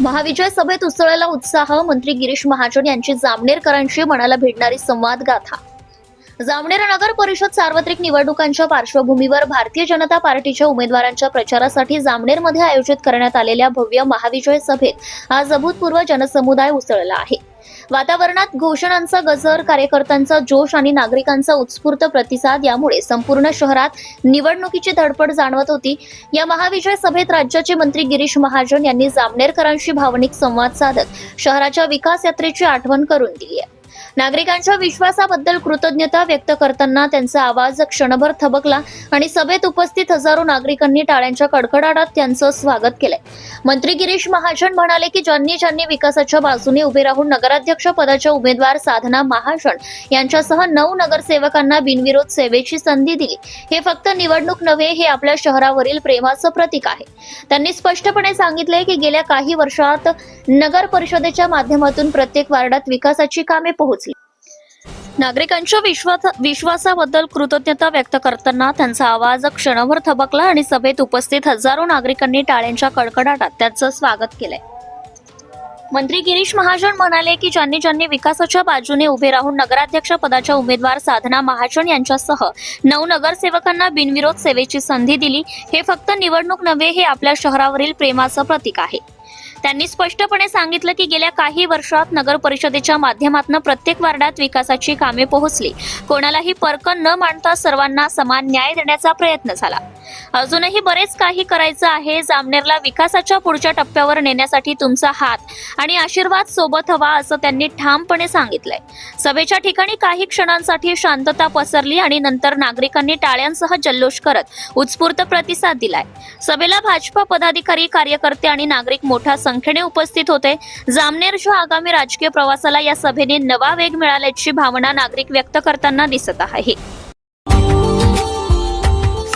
महाविजय सभेत उसळला उत्साह मंत्री गिरीश महाजन यांची जामनेरकरांशी मनाला भिडणारी संवाद गाथा जामनेर नगर परिषद सार्वत्रिक निवडणुकांच्या पार्श्वभूमीवर भारतीय जनता पार्टीच्या उमेदवारांच्या प्रचारासाठी जामनेरमध्ये आयोजित करण्यात आलेल्या भव्य महाविजय सभेत आज अभूतपूर्व जनसमुदाय उसळला आहे. वातावरणात घोषणांचा गजर कार्यकर्त्यांचा जोश आणि नागरिकांचा उत्स्फूर्त प्रतिसाद यामुळे संपूर्ण शहरात निवडणुकीची धडपड जाणवत होती. या महाविजय सभेत राज्याचे मंत्री गिरीश महाजन यांनी जामनेरकरांशी भावनिक संवाद साधत शहराच्या विकास यात्रेची आठवण करून दिली आहे. नागरिकांच्या विश्वासाबद्दल कृतज्ञता व्यक्त करताना त्यांचा आवाज क्षणभर थबकला आणि सभेत उपस्थित हजारो नागरिकांनी टाळ्यांच्या कडकडाटात त्यांचं स्वागत केलंय. मंत्री गिरीश महाजन म्हणाले की ज्यांनी ज्यांनी विकासाच्या बाजूने उभे राहून नगराध्यक्ष पदाच्या उमेदवार साधना महाजन यांच्यासह नऊ नगरसेवकांना बिनविरोध सेवेची संधी दिली. हे फक्त निवडणूक नव्हे हे आपल्या शहरावरील प्रेमाचं प्रतीक आहे. त्यांनी स्पष्टपणे सांगितले की गेल्या काही वर्षात नगर परिषदेच्या माध्यमातून प्रत्येक वार्डात विकासाची कामे पोहोचली. नागरिकांच्या विश्वास विश्वासाबद्दल कृतज्ञता व्यक्त करताना त्यांचा आवाज क्षणभर थबकला आणि सभेत उपस्थित हजारो नागरिकांनी टाळ्यांच्या कडकडाटात त्याचं स्वागत केलंय. मंत्री गिरीश महाजन म्हणाले की ज्यांनी ज्यांनी विकासाच्या बाजूने उभे राहून नगराध्यक्ष पदाच्या उमेदवार साधना महाजन यांच्यासह नऊ नगरसेवकांना बिनविरोध सेवेची संधी दिली हे फक्त निवडणूक नव्हे हे आपल्या शहरावरील प्रेमाचं प्रतीक आहे. त्यांनी स्पष्टपणे सांगितलं की गेल्या काही वर्षात नगर परिषदेच्या माध्यमातून प्रत्येक वार्डात विकासाची कामे पोहोचली. कोणालाही पर्क न मांडता सर्वांना समान न्याय देण्याचा प्रयत्न झाला. अजूनही बरेच काही करायचं आहे. जामनेरला विकासाच्या पुढच्या टप्प्यावर नेण्यासाठी तुमचा हात आणि आशीर्वाद सोबत हवा असं त्यांनी ठामपणे सांगितलंय. सभेच्या ठिकाणी काही क्षणांसाठी शांतता पसरली आणि नंतर नागरिकांनी टाळ्यांसह जल्लोष करत उत्स्फूर्त प्रतिसाद दिलाय. सभेला भाजपा पदाधिकारी कार्यकर्ते आणि नागरिक मोठ्या संख्येने उपस्थित होते. जामनेरच्या आगामी राजकीय प्रवासाला या सभेने नवा वेग मिळाल्याची भावना नागरिक व्यक्त करताना दिसत आहे.